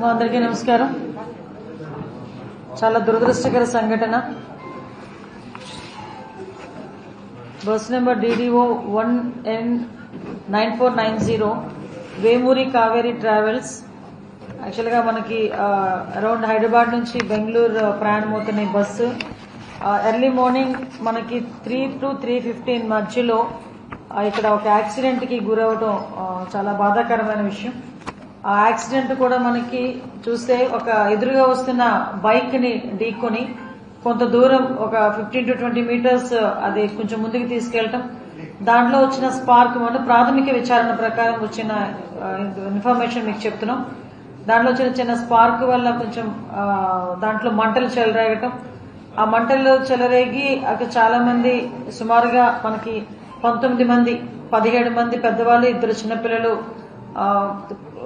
మా అందరికీ నమస్కారం. చాలా దురదృష్టకర సంఘటన. Bus number DDO one N nine four nine zero Vemuri Kaveri travels. యాక్చువల్గా మనకి అరౌండ్ హైదరాబాద్ నుంచి బెంగళూరు ప్రయాణం అవుతున్న ఈ బస్సు. ఎర్లీ మార్నింగ్ మనకి త్రీ టు త్రీ ఫిఫ్టీన్ మధ్యలో ఇక్కడ ఒక యాక్సిడెంట్కి గురవడం చాలా బాధాకరమైన విషయం. ఆ యాక్సిడెంట్ కూడా మనకి చూస్తే ఒక ఎదురుగా వస్తున్న బైక్ని ఢీకొని కొంత దూరం ఒక ఫిఫ్టీన్ టు ట్వంటీ మీటర్స్ అది కొంచెం ముందుకు తీసుకెళ్ళటం దాంట్లో వచ్చిన స్పార్క్ మనం ప్రాథమిక విచారణ ప్రకారం వచ్చిన ఇన్ఫర్మేషన్ మీకు చెప్తున్నాం. దాంట్లో వచ్చిన చిన్న స్పార్క్ వల్ల కొంచెం దాంట్లో మంటలు చెలరేగటం. ఆ మంటలు చెలరేగి అక్కడ చాలా మంది సుమారుగా మనకి పంతొమ్మిది మంది పదిహేడు మంది పెద్దవాళ్ళు ఇద్దరు చిన్నపిల్లలు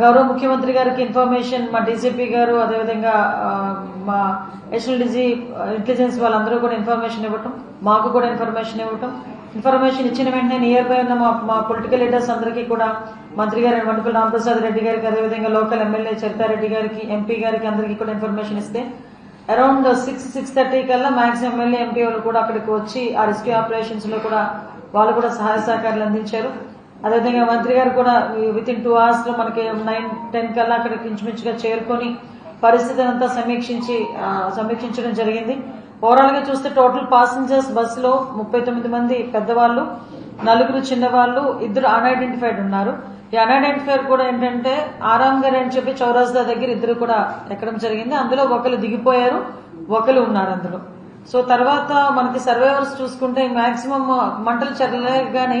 గౌరవ ముఖ్యమంత్రి గారికి ఇన్ఫర్మేషన్ మా డీజీపీ గారు అదేవిధంగా మా ఎస్ఎల్ డీజీ ఇంటెలిజెన్స్ వాళ్ళందరూ కూడా ఇన్ఫర్మేషన్ ఇవ్వటం మాకు కూడా ఇన్ఫర్మేషన్ ఇవ్వటం. ఇన్ఫర్మేషన్ ఇచ్చిన వెంటనే నియర్ బై ఉన్న మా మా పొలిటికల్ లీడర్స్ అందరికీ కూడా మంత్రి గారు వండుకుల రామప్రసాద్ రెడ్డి గారికి అదేవిధంగా లోకల్ ఎమ్మెల్యే చరితారెడ్డి గారికి ఎంపీ గారికి అందరికీ కూడా ఇన్ఫర్మేషన్ ఇస్తే అరౌండ్ సిక్స్ సిక్స్ థర్టీ కల్లా మాక్సిమం ఎమ్మెల్యే ఎంపీ వాళ్ళు కూడా అక్కడికి వచ్చి ఆ రెస్క్యూ ఆపరేషన్స్లో కూడా వాళ్ళు కూడా సహాయ సహకారాలు అందించారు. అదేవిధంగా మంత్రి గారు కూడా విత్ ఇన్ టూ అవర్స్లో మనకి నైన్ టెన్ కల్లా అక్కడికి ఇంచుమించుగా చేరుకొని పరిస్థితిని అంతా సమీక్షించి సమీక్షించడం జరిగింది. ఓవరాల్గా చూస్తే టోటల్ పాసింజర్స్ బస్సులో ముప్పై తొమ్మిది మంది పెద్దవాళ్ళు నలుగురు చిన్నవాళ్ళు ఇద్దరు అన్ఐడెంటిఫైడ్ ఉన్నారు. ఈ అన్ఐడెంటిఫైడ్ కూడా ఏంటంటే ఆరామ్ గారు అని చెప్పి చౌరాస్దా దగ్గర ఇద్దరు కూడా ఎక్కడం జరిగింది. అందులో ఒకరు దిగిపోయారు ఒకరు ఉన్నారు అందులో. సో తర్వాత మనకి సర్వైవర్స్ చూసుకుంటే మాక్సిమం మంటలు చెరలేగానే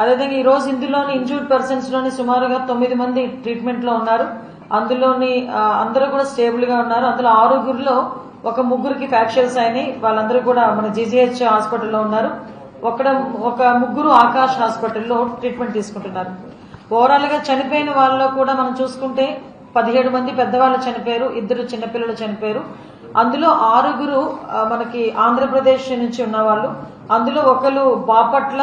అదేవిధంగా ఈ రోజు ఇందులోని ఇంజూర్డ్ పర్సన్స్లోని సుమారుగా తొమ్మిది మంది ట్రీట్మెంట్లో ఉన్నారు. అందులోని అందరూ కూడా స్టేబుల్గా ఉన్నారు. అందులో ఆరుగురిలో ఒక ముగ్గురికి ఫ్రాక్చర్స్ అయినాయి. వాళ్ళందరూ కూడా మన జీజీహెచ్ హాస్పిటల్లో ఉన్నారు. ఒక ఒక ముగ్గురు ఆకాష్ హాస్పిటల్లో ట్రీట్మెంట్ తీసుకుంటున్నారు. ఓవరాల్గా చనిపోయిన వాళ్ళలో కూడా మనం చూసుకుంటే పదిహేడు మంది పెద్దవాళ్ళు చనిపోయారు ఇద్దరు చిన్నపిల్లలు చనిపోయారు. అందులో ఆరుగురు మనకి ఆంధ్రప్రదేశ్ నుంచి ఉన్నవాళ్ళు. అందులో ఒకరు Bapatla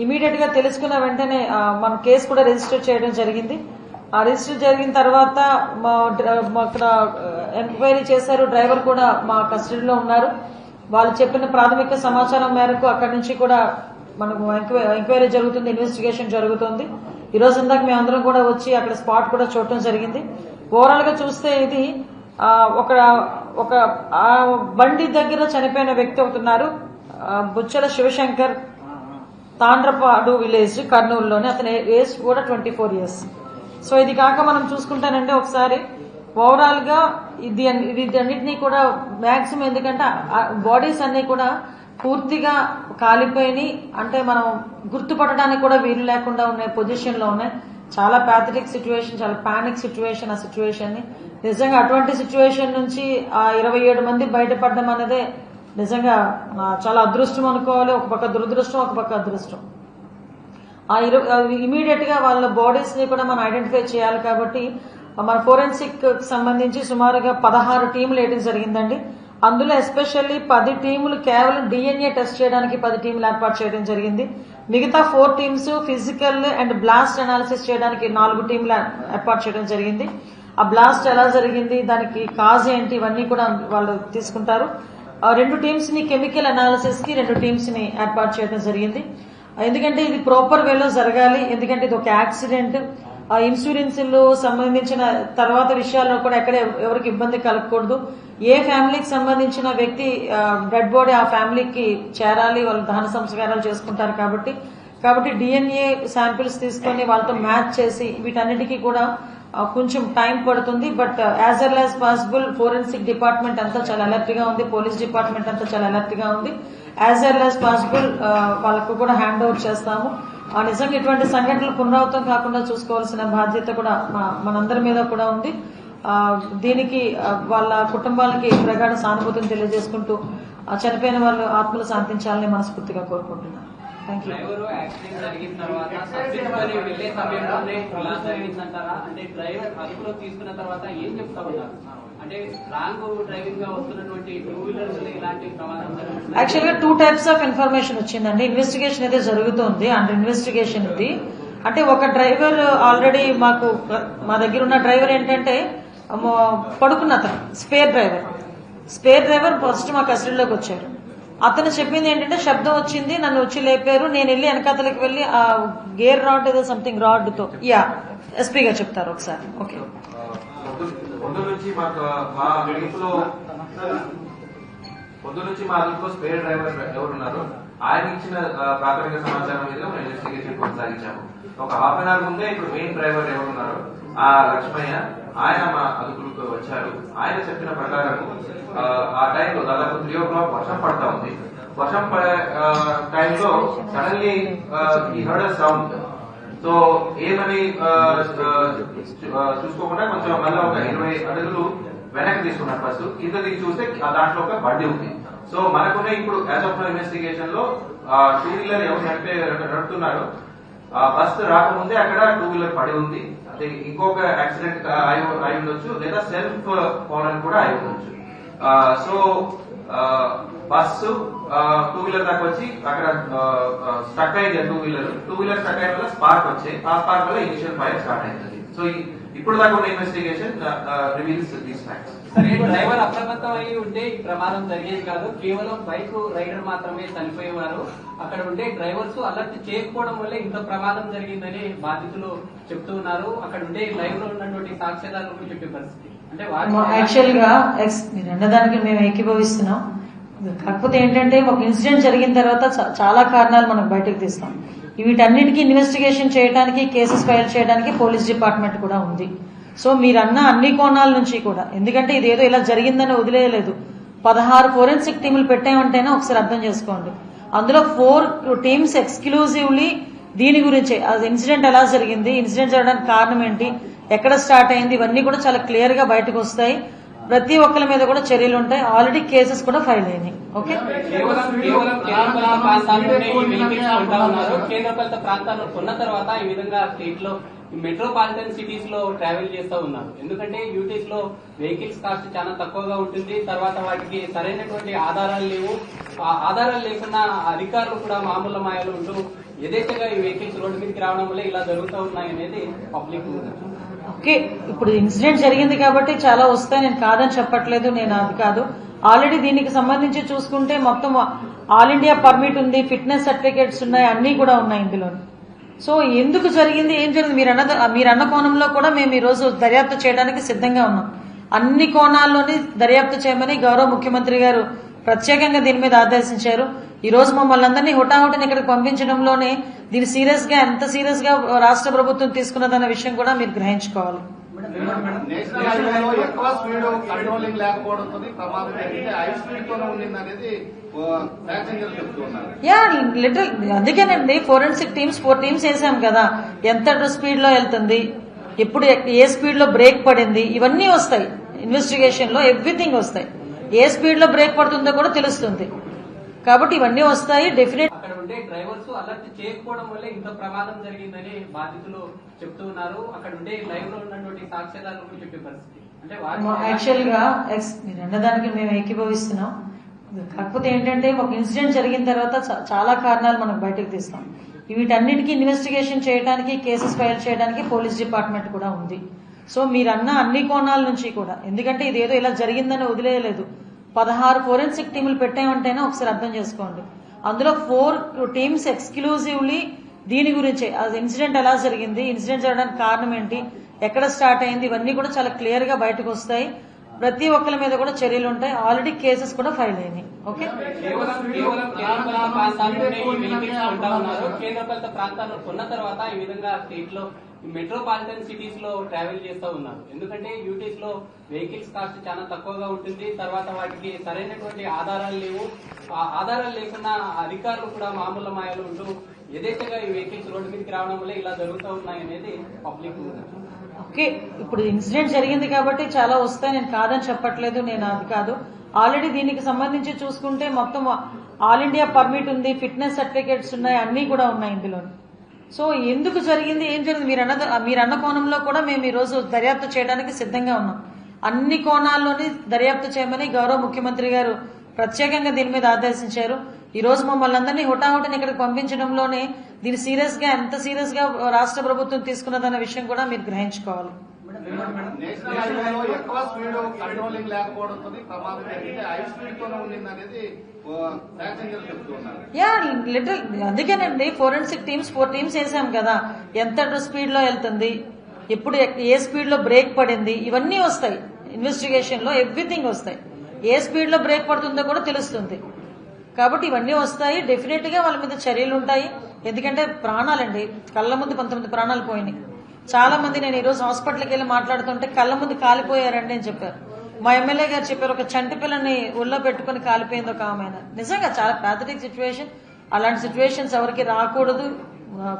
ఇమీడియట్గా తెలుసుకున్న వెంటనే మన కేసు కూడా రిజిస్టర్ చేయడం జరిగింది. ఆ రిజిస్టర్ జరిగిన తర్వాత మా అక్కడ ఎంక్వైరీ చేశారు. డ్రైవర్ కూడా మా కస్టడీలో ఉన్నారు. వాళ్ళు చెప్పిన ప్రాథమిక సమాచారం మేరకు అక్కడి నుంచి కూడా మనకు ఎంక్వై- ఎంక్వైరీ జరుగుతుంది ఇన్వెస్టిగేషన్ జరుగుతుంది. ఈ రోజు ఇందాక మేము అందరం కూడా వచ్చి అక్కడ స్పాట్ కూడా చూడటం జరిగింది. ఓవరాల్గా చూస్తే ఇది ఒక ఒక బండి దగ్గర చనిపోయిన వ్యక్తి అవుతున్నారు బుచ్చల శివశంకర్ తాండ్రపాడు విలేజ్ కర్నూలులోని. అతని ఏజ్ కూడా ట్వంటీ ఫోర్ ఇయర్స్ సో ఇది కాక మనం చూసుకుంటానంటే ఒకసారి. ఓవరాల్గా ఇది ఇది కూడా మ్యాక్సిమం ఎందుకంటే బాడీస్ అన్ని కూడా పూర్తిగా కాలిపోయి అంటే మనం గుర్తుపట్టడానికి కూడా వీలు లేకుండా ఉన్న పొజిషన్లో ఉన్నాయి. చాలా ప్యాథటిక్ సిచ్యువేషన్ చాలా పానిక్ సిచ్యువేషన్ ఆ సిచ్యువేషన్ నిజంగా అటువంటి సిచ్యువేషన్ నుంచి ఆ ఇరవై ఏడు మంది బయటపడడం అనేది నిజంగా చాలా అదృష్టం అనుకోవాలి ఒక పక్క దురదృష్టం ఒక పక్క అదృష్టం. ఆ ఇమీడియట్గా వాళ్ళ బాడీస్ని కూడా మనం ఐడెంటిఫై చేయాలి కాబట్టి మన ఫోరెన్సిక్ సంబంధించి సుమారుగా పదహారు టీంలు వేయడం జరిగిందండి. అందులో ఎస్పెషల్లీ పది టీములు కేవలం డిఎన్ఏ టెస్ట్ చేయడానికి పది టీములు ఏర్పాటు చేయడం జరిగింది. మిగతా four teams physical and blast analysis చేయడానికి నాలుగు టీంలు ఏర్పాటు చేయడం జరిగింది. ఆ బ్లాస్ట్ ఎలా జరిగింది దానికి కాజ్ ఏంటి ఇవన్నీ కూడా వాళ్ళు తీసుకుంటారు. రెండు టీమ్స్ని కెమికల్ అనాలిసిస్కి రెండు టీమ్స్ని ఏర్పాటు చేయడం జరిగింది. ఎందుకంటే ఇది ప్రాపర్ వేలో జరగాలి. ఎందుకంటే ఇది ఒక యాక్సిడెంట్ ఆ ఇన్సూరెన్స్ సంబంధించిన తర్వాత విషయాల్లో కూడా ఎక్కడ ఎవరికి ఇబ్బంది కలగకూడదు. ఏ ఫ్యామిలీకి సంబంధించిన వ్యక్తి డెడ్ బాడీ ఆ ఫ్యామిలీకి చేరాలి. వాళ్ళు దహన సంస్కారాలు చేసుకుంటారు కాబట్టి. కాబట్టి డిఎన్ఏ శాంపిల్స్ తీసుకొని వాళ్ళతో మ్యాచ్ చేసి వీటన్నిటికీ కూడా కొంచెం టైం పడుతుంది but as early as possible forensic department అంతా చాలా అలర్ట్గా ఉంది పోలీస్ డిపార్ట్మెంట్ అంతా చాలా అలర్ట్గా ఉంది. యాజ్ ఎల్ యాజ్ పాసిబుల్ వాళ్ళకు కూడా హ్యాండ్ ఓవర్ చేస్తాము. ఆ నిజంగా ఇటువంటి సంఘటనలు పునరావృతం కాకుండా చూసుకోవాల్సిన బాధ్యత కూడా మా- మనందరి మీద కూడా ఉంది. దీనికి వాళ్ళ కుటుంబాలకి ప్రగాఢ సానుభూతిని తెలియజేసుకుంటూ చనిపోయిన వాళ్ళు ఆత్మలు శాంతించాలని మనస్ఫూర్తిగా కోరుకుంటున్నాను. డ్రైవర్ యాక్సిడెంట్ జరిగిన తర్వాత తప్పించుకొని వెళ్ళే సమయంలోనే ఇలా జరిగిందంటారా అంటే డ్రైవర్ అదుపులో తీసుకున్న తర్వాత ఏం చెప్తా ఉన్నారు అంటే రాంగ్ డ్రైవింగ్గా వస్తున్నటువంటి టూ వీలర్స్ ఇలాంటి ప్రమాదం యాక్చువల్గా టూ టైప్స్ ఆఫ్ ఇన్ఫర్మేషన్ వచ్చిందండి. ఇన్వెస్టిగేషన్ అయితే జరుగుతోంది. అండ్ ఇన్వెస్టిగేషన్ ఇది. అంటే ఒక డ్రైవర్ ఆల్రెడీ మాకు మా దగ్గర ఉన్న డ్రైవర్ ఏంటంటే పడుకున్న అతను. Spare driver spare driver first మా కస్టడీలోకి వచ్చారు. అతను చెప్పింది ఏంటంటే శబ్దం వచ్చింది నన్ను వచ్చి లేపారు నేను వెళ్ళి వెనకాతలకి వెళ్ళి ఆ గేర్ రాడ్ ఏదో సంథింగ్ రాడ్తో. యా ఎస్పీ గారు చెప్తారు ఒకసారి. ఓకే పొద్దు నుంచి మా అదుపులో స్పేర్ డ్రైవర్ ఎవరున్నారు ఆయన ఇచ్చిన ప్రాథమిక సమాచారం మీద మేము ఇన్వెస్టిగేషన్ కొనసాగించాము ఒక హాఫ్ అన్ అవర్ ముందే ఇప్పుడు మెయిన్ డ్రైవర్ ఎవరున్నారు? ఆ లక్ష్మయ్య. ఆయన మా అదుపులకు వచ్చారు. ఆయన చెప్పిన ప్రకారం ఆ, టైంలో దాదాపు త్రీ ఓ క్లాక్ వర్షం పడతా ఉంది. వర్షం పడే టైంలో సడన్లీ ఈ హర్డ్ సౌండ్ సో ఏమని చూసుకోకుండా కొంచెం మళ్ళీ ఒక ఇరవై అడుగులు వెనక్కి తీసుకున్నారు ఫస్ట్ కింద చూస్తే దాంట్లో ఒక బండి ఉంది. సో మనకున్న ఇప్పుడు యాజ్ ఆఫ్ ఇన్వెస్టిగేషన్లో టూ వీలర్ ఎవరు నడిపే నడుపుతున్నారు. ఆ బస్ రాకముందే అక్కడ టూ వీలర్ పడి ఉంది. ఇంకొక యాక్సిడెంట్ అయి ఉండొచ్చు లేదా సెల్ఫ్ ఫోన్ అని కూడా అయి ఉండొచ్చు. సో బస్సు టూ వీలర్ దాకా వచ్చి అక్కడ స్టక్ అయింది two wheeler two wheeler stuck అయిన వల్ల స్పార్క్ వచ్చాయి ఆ స్పార్క్ వల్ల ఇనిషియల్ ఫైర్ స్టార్ట్ అవుతుంది. సో ఇప్పుడు దాకా ఉన్న investigation reveals these facts driver అప్రమత్తం అయి ఉంటే ఈ ప్రమాదం జరిగేది కాదు. కేవలం బైక్ రైడర్ మాత్రమే చనిపోయేవారు. అక్కడ ఉండే డ్రైవర్స్ అలర్ట్ చేయకపోవడం వల్లే ఇంత ప్రమాదం జరిగిందని బాధితులు చెప్తూ ఉన్నారు. అక్కడ ఉండే లైవ్లో ఉన్నటువంటి సాక్ష్యాధారాలు చెప్పే పరిస్థితి. అంటే యాక్చువల్గా మీరు అన్నదానికి మేము ఏకీభవిస్తున్నాం. కాకపోతే ఏంటంటే ఒక ఇన్సిడెంట్ జరిగిన తర్వాత చాలా కారణాలు మనం బయటకు తీస్తాం. వీటన్నిటికీ ఇన్వెస్టిగేషన్ చేయడానికి కేసెస్ ఫైల్ చేయడానికి పోలీస్ డిపార్ట్మెంట్ కూడా ఉంది. సో మీరన్న అన్ని కోణాల నుంచి కూడా. ఎందుకంటే ఇది ఏదో ఇలా జరిగిందని వదిలేయలేదు. పదహారు ఫోరెన్సిక్ టీములు పెట్టామంటేనే ఒకసారి అర్థం చేసుకోండి. అందులో ఫోర్ టీమ్స్ ఎక్స్క్లూజివ్లీ దీని గురించే. అది ఇన్సిడెంట్ ఎలా జరిగింది ఇన్సిడెంట్ జరగడానికి కారణం ఏంటి ఎక్కడ స్టార్ట్ అయింది ఇవన్నీ కూడా చాలా క్లియర్గా బయటకు వస్తాయి. ప్రతి ఒక్కరి మీద కూడా చర్యలు ఉంటాయి. ఆల్రెడీ కేసెస్ కూడా ఫైల్ అయినాయి. ఓకే? కేంద్రపాలిత కొన్న తర్వాత ఈ విధంగా స్టేట్లో మెట్రోపాలిటన్ సిటీస్లో ట్రావెల్ చేస్తూ ఉన్నారు. ఎందుకంటే యూటీస్లో వెహికల్స్ కాస్ట్ చాలా తక్కువగా ఉంటుంది. తర్వాత వాటికి సరైనటువంటి ఆధారాలు లేవు. ఆ ఆధారాలు లేకున్నా అధికారులు కూడా మామూలు మాయలు ఉంటూ యథేచ్ఛగా ఈ వెహికల్స్ రోడ్డు మీదకి రావడం వల్ల ఇలా జరుగుతూ ఉన్నాయి అనేది పబ్లిక్ ఓకే ఇప్పుడు ఇన్సిడెంట్ జరిగింది కాబట్టి చాలా వస్తాయి. నేను కాదని చెప్పట్లేదు నేను అది కాదు. ఆల్రెడీ దీనికి సంబంధించి చూసుకుంటే మొత్తం ఆల్ ఇండియా పర్మిట్ ఉంది ఫిట్నెస్ సర్టిఫికేట్స్ ఉన్నాయి అన్ని కూడా ఉన్నాయి ఇందులో సో ఎందుకు జరిగింది ఏం జరిగింది మీరు అన్న మీరు అన్న కోణంలో కూడా మేము ఈ రోజు దర్యాప్తు చేయడానికి సిద్ధంగా ఉన్నాం. అన్ని కోణాల్లోని దర్యాప్తు చేయమని గౌరవ ముఖ్యమంత్రి గారు ప్రత్యేకంగా దీని మీద ఆదేశించారు. ఈ రోజు మమ్మల్ని అందరినీ హుటాహుటిని ఇక్కడికి పంపించడంలోనే దీన్ని సీరియస్గా ఎంత సీరియస్గా రాష్ట్ర ప్రభుత్వం తీసుకున్నదన్న విషయం కూడా మీరు గ్రహించుకోవాలి. నేషనల్ హైవేలో ఎక్కువ స్పీడ్ కంట్రోలింగ్ లేకపోవడంతో ప్రమాదం జరిగింది. హై స్పీడ్ తోనే ఉండింది అనేది యా లిటిల్ అందుకేనండి ఫోరెన్సిక్ టీమ్స్ ఫోర్ టీమ్స్ వేసాం కదా. ఎంత స్పీడ్లో వెళ్తుంది? ఎప్పుడు ఏ స్పీడ్లో బ్రేక్ పడింది? ఇవన్నీ వస్తాయి. ఇన్వెస్టిగేషన్లో ఎవ్రీథింగ్ వస్తాయి. ఏ స్పీడ్లో బ్రేక్ పడుతుందో కూడా తెలుస్తుంది. కాబట్టి ఇవన్నీ వస్తాయి డెఫినెట్ అక్కడ ఉండే డ్రైవర్స్ అలర్ట్ చేయకపోవడం వల్లే ఇంత ప్రమాదం జరిగిందని బాధితులు చెప్తూ ఉన్నారు. అక్కడ ఉండే లైవ్లో ఉన్నటువంటి సాక్ష్యాధారాలు చెప్పే పరిస్థితి. యాక్చువల్గా మీరు అన్నదానికి మేము ఏకీభవిస్తున్నాం. కాకపోతే ఏంటంటే ఒక ఇన్సిడెంట్ జరిగిన తర్వాత చాలా కారణాలు మనం బయటకు తీస్తాం. వీటన్నిటికీ ఇన్వెస్టిగేషన్ చేయడానికి కేసెస్ ఫైల్ చేయడానికి పోలీస్ డిపార్ట్మెంట్ కూడా ఉంది. సో మీరు అన్న అన్ని కోణాల నుంచి కూడా. ఎందుకంటే ఇది ఏదో ఇలా జరిగిందని వదిలేయలేదు. పదహారు ఫోరెన్సిక్ టీములు పెట్టామంటేనే ఒకసారి అర్థం చేసుకోండి. అందులో ఫోర్ టీమ్స్ ఎక్స్క్లూజివ్లీ దీని గురించే. అది ఇన్సిడెంట్ ఎలా జరిగింది ఇన్సిడెంట్ జరగడానికి కారణం ఏంటి ఎక్కడ స్టార్ట్ అయింది ఇవన్నీ కూడా చాలా క్లియర్గా బయటకు వస్తాయి. ప్రతి ఒక్కరి మీద కూడా చర్యలు ఉంటాయి. ఆల్రెడీ కేసెస్ కూడా ఫైల్ అయినాయి. ఓకే? కేంద్రపాలిత ప్రాంతాల్లో కొన్న తర్వాత ఈ విధంగా స్టేట్లో మెట్రోపాలిటన్ సిటీస్లో ట్రావెల్ చేస్తూ ఉన్నారు. ఎందుకంటే యూటీస్లో వెహికల్స్ కాస్ట్ చాలా తక్కువగా ఉంటుంది. తర్వాత వాటికి సరైనటువంటి ఆధారాలు లేవు. ఆ ఆధారాలు లేకుండా అధికారులు కూడా మామూలు మాయలు ఉంటూ యథేచ్ఛగా ఈ వెహికల్స్ రోడ్డు మీదకి రావడం వల్ల ఇలా జరుగుతూ ఉన్నాయి అనేది పబ్లిక్ ఓకే ఇప్పుడు ఇన్సిడెంట్ జరిగింది కాబట్టి చాలా వస్తాయి. నేను కాదని చెప్పట్లేదు నేను అది కాదు. ఆల్రెడీ దీనికి సంబంధించి చూసుకుంటే మొత్తం ఆల్ ఇండియా పర్మిట్ ఉంది ఫిట్నెస్ సర్టిఫికేట్స్ ఉన్నాయి అన్ని కూడా ఉన్నాయి ఇందులో సో ఎందుకు జరిగింది ఏం జరిగింది మీరు అన్న మీరు అన్న కోణంలో కూడా మేము ఈ రోజు దర్యాప్తు చేయడానికి సిద్ధంగా ఉన్నాం. అన్ని కోణాల్లోని దర్యాప్తు చేయమని గౌరవ ముఖ్యమంత్రి గారు ప్రత్యేకంగా దీని మీద ఆదేశించారు. ఈ రోజు మమ్మల్ని అందరినీ హుటాహుటిని ఇక్కడికి పంపించడంలోనే దీన్ని సీరియస్గా ఎంత సీరియస్గా రాష్ట్ర ప్రభుత్వం తీసుకున్నదన్న విషయం కూడా మీరు గ్రహించుకోవాలి. నేషనల్ హైవేలో ఎక్కువ స్పీడ్ కంట్రోలింగ్ లేకపోవడంతో ప్రమాదం జరిగితే హై స్పీడ్ తోనే ఉండింది అనేది యా లిటిల్ అందుకేనండి ఫోరెన్సిక్ టీమ్స్ ఫోర్ టీమ్స్ వేసాం కదా. ఎంత స్పీడ్లో వెళ్తుంది? ఎప్పుడు ఏ స్పీడ్లో బ్రేక్ పడింది? ఇవన్నీ వస్తాయి. ఇన్వెస్టిగేషన్లో ఎవ్రీథింగ్ వస్తాయి. ఏ స్పీడ్లో బ్రేక్ పడుతుందో కూడా తెలుస్తుంది. కాబట్టి ఇవన్నీ వస్తాయి. డెఫినెట్గా వాళ్ళ మీద చర్యలు ఉంటాయి ఎందుకంటే ప్రాణాలండి కళ్ళ ముందు కొంతమంది ప్రాణాలు పోయినాయి. చాలా మంది నేను ఈరోజు హాస్పిటల్కి వెళ్ళి మాట్లాడుతుంటే కళ్ళ ముందు కాలిపోయారండి అని చెప్పారు. మా ఎమ్మెల్యే గారు చెప్పారు ఒక చంటి పిల్లని ఒళ్ళో పెట్టుకుని కాలిపోయింది ఒక ఆమె నిజంగా చాలా ప్యాథటిక్ సిచ్యువేషన్ అలాంటి సిచ్యువేషన్స్ ఎవరికి రాకూడదు.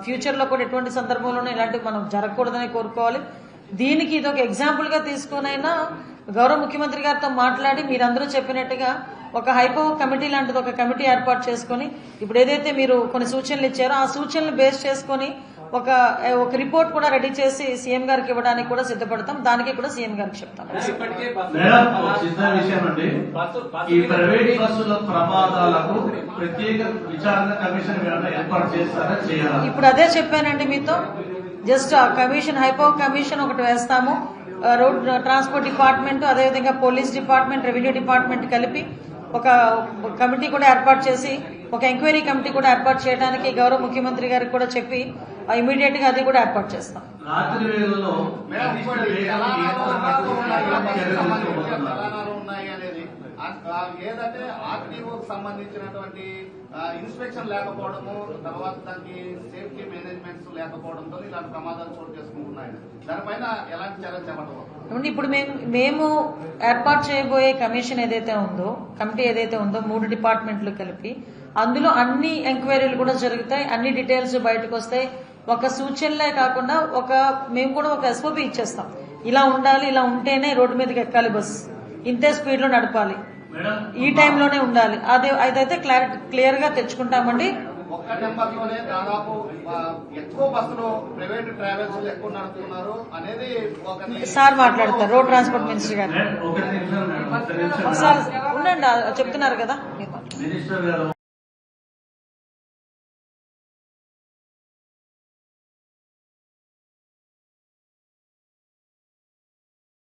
ఫ్యూచర్లో కూడా ఎటువంటి సందర్భంలోనూ ఇలాంటివి మనం జరగకూడదని కోరుకోవాలి. దీనికి ఇది ఒక ఎగ్జాంపుల్గా తీసుకునైనా గౌరవ ముఖ్యమంత్రి గారితో మాట్లాడి మీరందరూ చెప్పినట్టుగా ఒక హైపో కమిటీ లాంటిది ఒక కమిటీ ఏర్పాటు చేసుకొని ఇప్పుడు ఏదైతే మీరు కొన్ని సూచనలు ఇచ్చారో ఆ సూచనలు బేస్ చేసుకొని ఒక ఒక రిపోర్ట్ కూడా రెడీ చేసి సీఎం గారికి ఇవ్వడానికి కూడా సిద్ధపడతాం. దానికి కూడా సీఎం గారికి చెప్తాం. ఈ ప్రైవేట్ బస్సుల ప్రమాదాలకు ప్రత్యేక విచారణ కమిషన్ ఏర్పాటు చేస్తారా చేయాలా? ఇప్పుడు అదే చెప్పానండి మీతో. జస్ట్ ఆ కమిషన్ హైపో కమిషన్ ఒకటి వేస్తాము. రోడ్ ట్రాన్స్పోర్ట్ డిపార్ట్మెంట్ అదేవిధంగా పోలీస్ డిపార్ట్మెంట్ రెవెన్యూ డిపార్ట్మెంట్ కలిపి ఒక కమిటీ కూడా ఏర్పాటు చేసి ఒక ఎంక్వైరీ కమిటీ కూడా ఏర్పాటు చేయడానికి గౌరవ ముఖ్యమంత్రి గారికి కూడా చెప్పి ఇమీడియట్గా అది కూడా ఏర్పాటు చేస్తాం. రాత్రి ఆ ఏదంటే ఆర్టీఓకి సంబంధించినటువంటి ఇన్స్పెక్షన్ లేకపోవడము తర్వాత దానికి సేఫ్టీ మేనేజ్మెంట్స్ లేకపోవడంతో ఇలాంటి ప్రమాదాలు చోటు చేసుకుంటున్నాయి. దానిపైన ఎలాంటి చర్యలు ఏమండి, ఇప్పుడు మేము మేము ఏర్పాటు చేయబోయే కమిషన్ ఏదైతే ఉందో కమిటీ ఏదైతే ఉందో మూడు డిపార్ట్మెంట్లు కలిపి అందులో అన్ని ఎంక్వైరీలు కూడా జరుగుతాయి. అన్ని డీటెయిల్స్ బయటకు వస్తాయి. ఒక సూచనలే కాకుండా ఒక మేము కూడా ఒక ఎస్ఓపి ఇచ్చేస్తాం. ఇలా ఉండాలి ఇలా ఉంటేనే రోడ్డు మీదకి ఎక్కాలి బస్. ఇంతే స్పీడ్లో నడపాలి ఈ టైంలోనే ఉండాలి. అదే అదైతే క్లారిటీ క్లియర్గా తెచ్చుకుంటామండి. ఒక్క నెంబర్లోనే దాదాపు ఆ, ఎక్కువ బస్సులు ప్రైవేట్ ట్రావెల్స్ ఎక్కువ నడుపుతున్నారు అనేది ఒక సార్ మాట్లాడతారు రోడ్ ట్రాన్స్పోర్ట్ మినిస్టర్ గారు. ఒకసారి ఉండండి చెప్తున్నారు కదా.